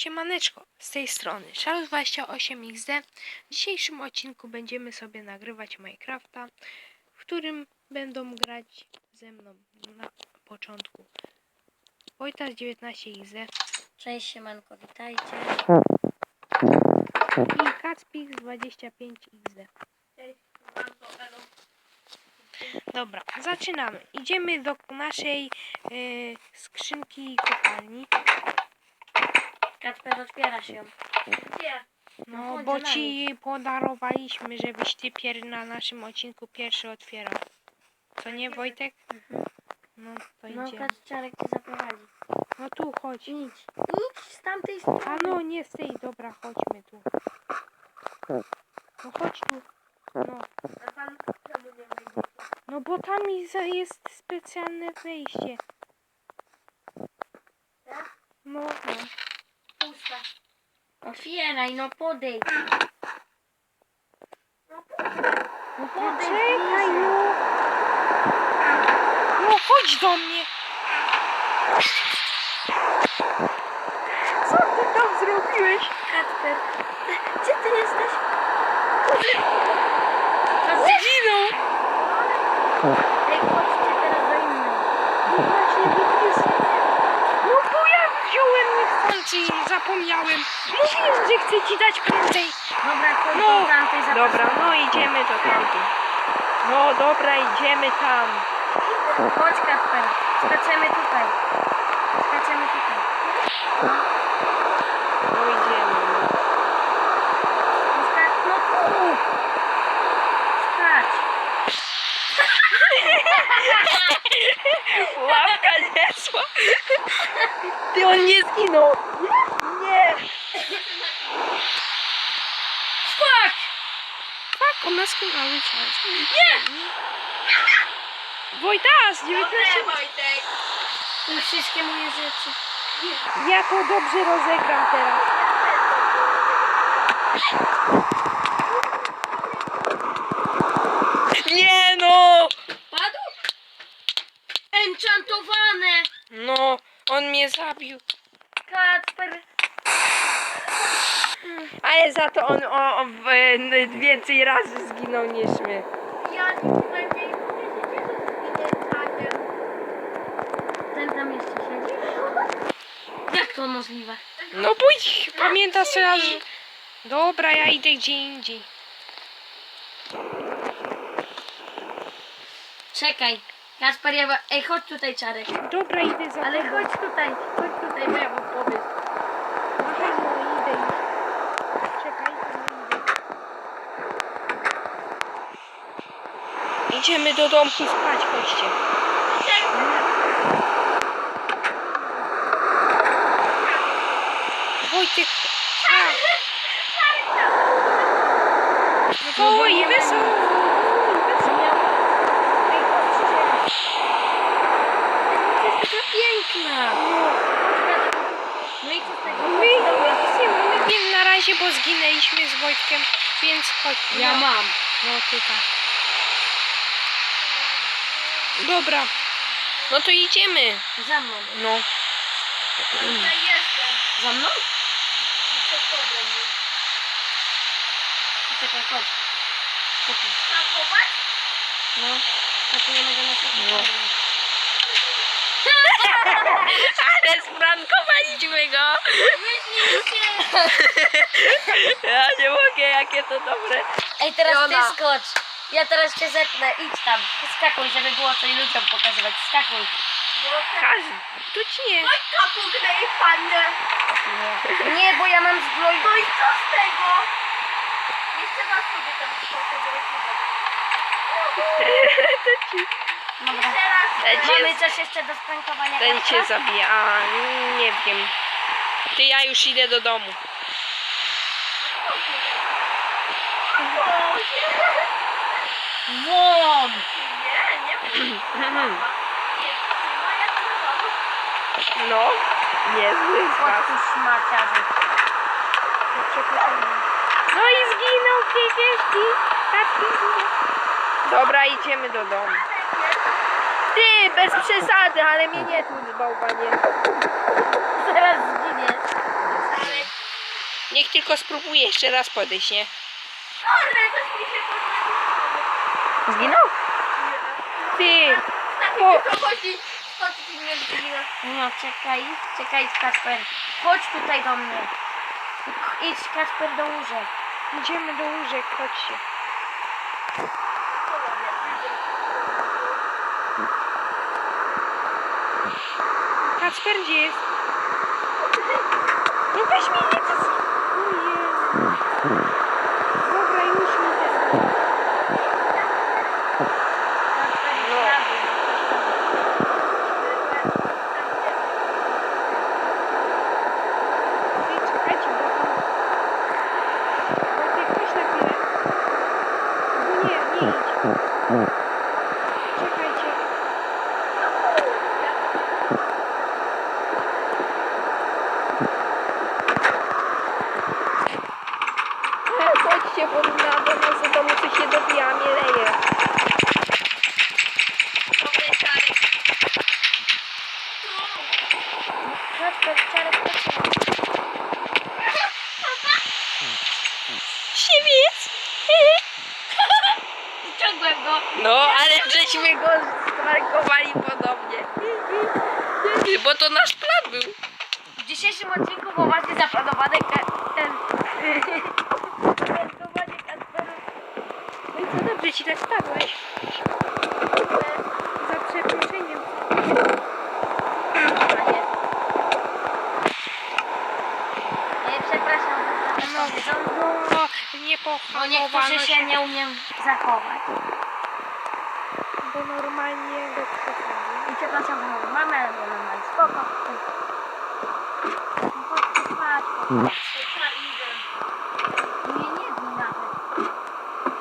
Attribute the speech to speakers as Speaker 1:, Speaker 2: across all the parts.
Speaker 1: Siemaneczko, z tej strony Charles28XD. W dzisiejszym odcinku będziemy sobie nagrywać Minecrafta, w którym będą grać ze mną na początku Wojtas 19XD
Speaker 2: Cześć siemanko, witajcie.
Speaker 1: i Kacpix 25XD. Dobra, zaczynamy. Idziemy do naszej y, skrzynki kopalni.
Speaker 2: Kacper otwiera się.
Speaker 1: No,
Speaker 2: chodź
Speaker 1: bo ci podarowaliśmy, żebyś ty pier na naszym odcinku pierwszy otwierał. Co nie, Wojtek? No, to
Speaker 2: No. Kacperek cię zaprowadzi.
Speaker 1: No tu, chodź.
Speaker 2: Idź. Idź z tamtej strony.
Speaker 1: A no, nie z tej, dobra, chodźmy tu. No chodź tu. No,
Speaker 2: A pan czemu nie wejdzie?
Speaker 1: no bo tam i za- jest specjalne wejście.
Speaker 2: Tak?
Speaker 1: No, no.
Speaker 2: Pusta. Otwieraj, no podejdź. No
Speaker 1: No
Speaker 2: podejdź.
Speaker 1: czekaj,
Speaker 2: bliżej.
Speaker 1: no. No chodź do mnie. Co ty tam zrobiłeś?
Speaker 2: Kacper, gdzie ty jesteś?
Speaker 1: Zginął.
Speaker 2: Ej, chodźcie teraz do innej.
Speaker 1: No właśnie, bo jest... No bo ja wziąłem niechcący i zapomniałem. Mówiłem, że chcę ci dać prędzej.
Speaker 2: Dobra, chodź
Speaker 1: No,
Speaker 2: do tamtej zapraszamy.
Speaker 1: Dobra, no idziemy do tamtej. No dobra, idziemy tam.
Speaker 2: Chodź Kacper, skaczemy tutaj. Skaczemy tutaj. No,
Speaker 1: idziemy.
Speaker 2: no skacz, no tu. Skacz.
Speaker 1: Łapka niesła. Ty on nie zginął. Nie.
Speaker 2: Fuck!
Speaker 1: Cały czas. Nie. Wojtas, 19.
Speaker 2: Wojtek. I wszystkie moje rzeczy.
Speaker 1: Ja to dobrze rozegram teraz. Nie no!
Speaker 2: Padł? Enchantowane!
Speaker 1: No, on mnie zabił.
Speaker 2: Kacper.
Speaker 1: Ale za to on o, o, w, więcej razy zginął niż my.
Speaker 2: Ja nic lepiej powiedzieć, że enchanter. Ten tam jeszcze siedzi? Jak to możliwe?
Speaker 1: No bój, pamiętasz raz. że- Dobra, ja idę gdzie indziej.
Speaker 2: Czekaj. Kacper, ja... Ej, chodź tutaj, Czarek.
Speaker 1: Dobra, idę za
Speaker 2: Ale chodź tutaj, chodź tutaj, bo ja powiem.
Speaker 1: Aha, no idę już. Czekaj, no idę. Idziemy do domku spać, chodźcie. Wojtek. No i wesoło.
Speaker 2: piękna. No i co z tego?
Speaker 1: My mamy wiem na razie, bo zginęliśmy z Wojtkiem, więc chodź.
Speaker 2: Ja mam.
Speaker 1: No ty tak. Dobra. No to idziemy.
Speaker 2: Za mną.
Speaker 1: No.
Speaker 2: Za mną? Czekaj, chodź. Czekaj. No, pakujemy go na
Speaker 1: No. Ale sprankowaliśmy go. Ja nie mogę, jakie to dobre.
Speaker 2: Ej, teraz
Speaker 1: Jona.
Speaker 2: ty skocz. Ja teraz cię zetnę. Idź tam. Skakuj, żeby było coś ludziom pokazywać. Skakuj.
Speaker 1: Każdy. Tu ci nie.
Speaker 2: Nie, bo ja mam zbroj.
Speaker 3: No i co z tego? Jeszcze raz sobie tam
Speaker 1: To ci.
Speaker 2: Dobra.
Speaker 3: Teraz
Speaker 1: Ten
Speaker 2: Mamy
Speaker 1: cię,
Speaker 2: coś jeszcze do sprankowania?
Speaker 1: ten cię
Speaker 2: Kacpra?
Speaker 1: zabija. A, nie wiem. Ty, ja już idę do domu.
Speaker 2: Won!
Speaker 3: Nie, nie
Speaker 1: Mhm.
Speaker 3: Nie, no.
Speaker 1: No, niezły z
Speaker 2: Chodź
Speaker 1: was.
Speaker 2: tu szmaciarzu.
Speaker 1: No i zginął. Kacpi zginął. Dobra, idziemy do domu. Ty, bez przesady, ale mnie nie tu bałwanie.
Speaker 2: Zaraz zginiesz.
Speaker 3: Ale
Speaker 1: Niech tylko spróbuje jeszcze raz podejść, nie?
Speaker 3: Kurde, coś mi się podlepiło.
Speaker 2: Zginął?
Speaker 1: Ty!
Speaker 3: Tak,
Speaker 1: O.
Speaker 3: to chodzi. Chodzi mnie zginę.
Speaker 2: No czekaj, czekaj Kasper. Chodź tutaj do mnie. Idź Kasper do łóżek.
Speaker 1: Idziemy do łóżek, chodźcie. Kacper, gdzie jest? No weź mnie nie to... Ojej. Dobra, już mi też.
Speaker 2: Kasper jest
Speaker 1: No.
Speaker 2: prawy.
Speaker 1: Ej, czekajcie, bo tam... Wojtek, weź na chwilę. No nie, nie idź. Czekajcie. E, Chodźcie, bo na do nas do domu coś się dobija, mnie leje.
Speaker 3: Dobry Czarek.
Speaker 2: Kasper, Czarek, chodź.
Speaker 1: Siewiec!
Speaker 2: Ciągłem go.
Speaker 1: No, ale żeśmy go strajkowali podobnie. Bo to nasz plan był.
Speaker 2: W dzisiejszym odcinku poważnie zaplanowany ka- ten... Targowanie Kasperu.
Speaker 1: No i co dobrze ci tak spadłeś? Za przeproszeniem.
Speaker 2: E, Przepraszam,
Speaker 1: No, no, nie pohamowano
Speaker 2: niektórzy się, nie umiem zachować.
Speaker 1: Bo normalnie go przesadzę.
Speaker 2: I przepraszam moją mamę, ale mama jest spoko. No Chodź, patrz, patrz. Nie, nie dni nawet.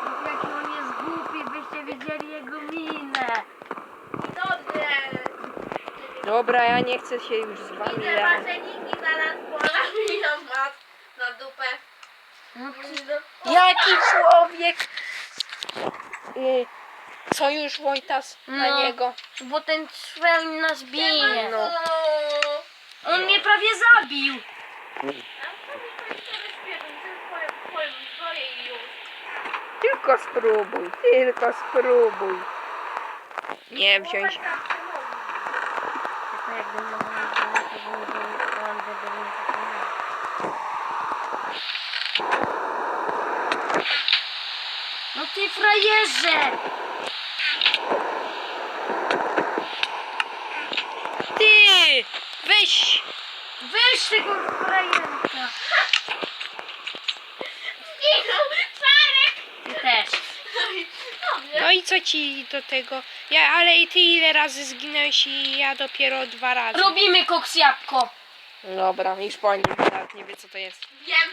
Speaker 2: No, Jaki on jest głupi, byście widzieli jego minę.
Speaker 3: Dobrze.
Speaker 1: Dobra, ja nie chcę się już z wami
Speaker 3: Widzę
Speaker 1: lerać.
Speaker 3: wasze niki zaraz pola mi na mat, na dupę.
Speaker 2: No,
Speaker 1: Jaki człowiek! Y, Sojusz Wojtas na
Speaker 2: No.
Speaker 1: niego.
Speaker 2: bo ten czwel nas bije.
Speaker 1: No.
Speaker 2: On mnie prawie zabił.
Speaker 1: Tylko spróbuj, tylko spróbuj. Nie wziąć.
Speaker 2: No ty frajerze!
Speaker 1: Ty! Weź!
Speaker 2: Weź tego frajerka! Ty też.
Speaker 1: No i co ci do tego? Ja, ale i ty ile razy zginąłeś i ja dopiero dwa razy.
Speaker 2: Robimy koks jabłko.
Speaker 1: Dobra, już po nim nawet nie wie co to jest.
Speaker 3: Wiem,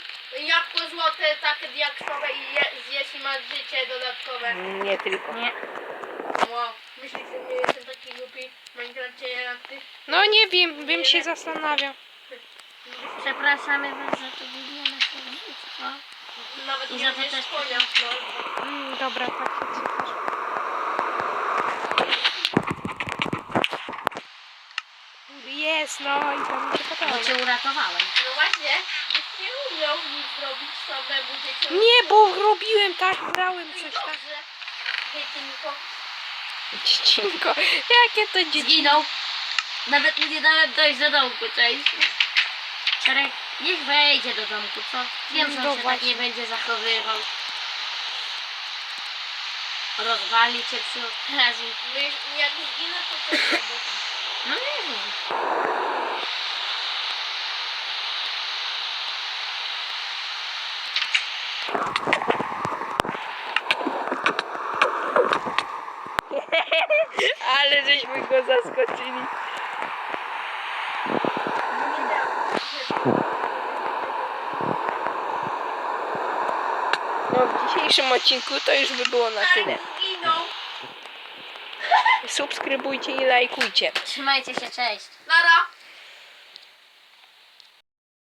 Speaker 3: jabłko złote, takie diaksowe i je, zjesz i masz życie dodatkowe.
Speaker 1: Nie tylko.
Speaker 2: Nie.
Speaker 3: Wow, myślisz, że nie jestem taki głupi w Minecrafcie jak ty?
Speaker 1: No nie wiem, bym się zastanawiał.
Speaker 2: Przepraszamy was za to wymianę słownictwo.
Speaker 3: Nawet
Speaker 2: I
Speaker 3: nie
Speaker 2: za to też.
Speaker 3: No.
Speaker 1: Mm, dobra, tak się. Jest, no i to mi się
Speaker 2: Bo
Speaker 1: podoba.
Speaker 2: cię uratowałem.
Speaker 3: no właśnie, byś nie umiał nic zrobić samemu dzieciom.
Speaker 1: Nie, bo robiłem tak, brałem coś tak.
Speaker 3: Dobrze.
Speaker 1: Dziecinko, jakie to dzieci?
Speaker 2: Zginął. Nawet mu nie dałem dojść do domku, cześć. Czarek, niech wejdzie do domku, co? Wiem, że
Speaker 1: No
Speaker 2: on się tak nie będzie zachowywał. Rozwali cię przy okazji.
Speaker 3: No jak zginę, to
Speaker 2: No nie wiem.
Speaker 1: Ale żeśmy go zaskoczyli. No w dzisiejszym odcinku to już by było na tyle. Subskrybujcie i lajkujcie.
Speaker 2: Trzymajcie się, cześć.
Speaker 3: Nara.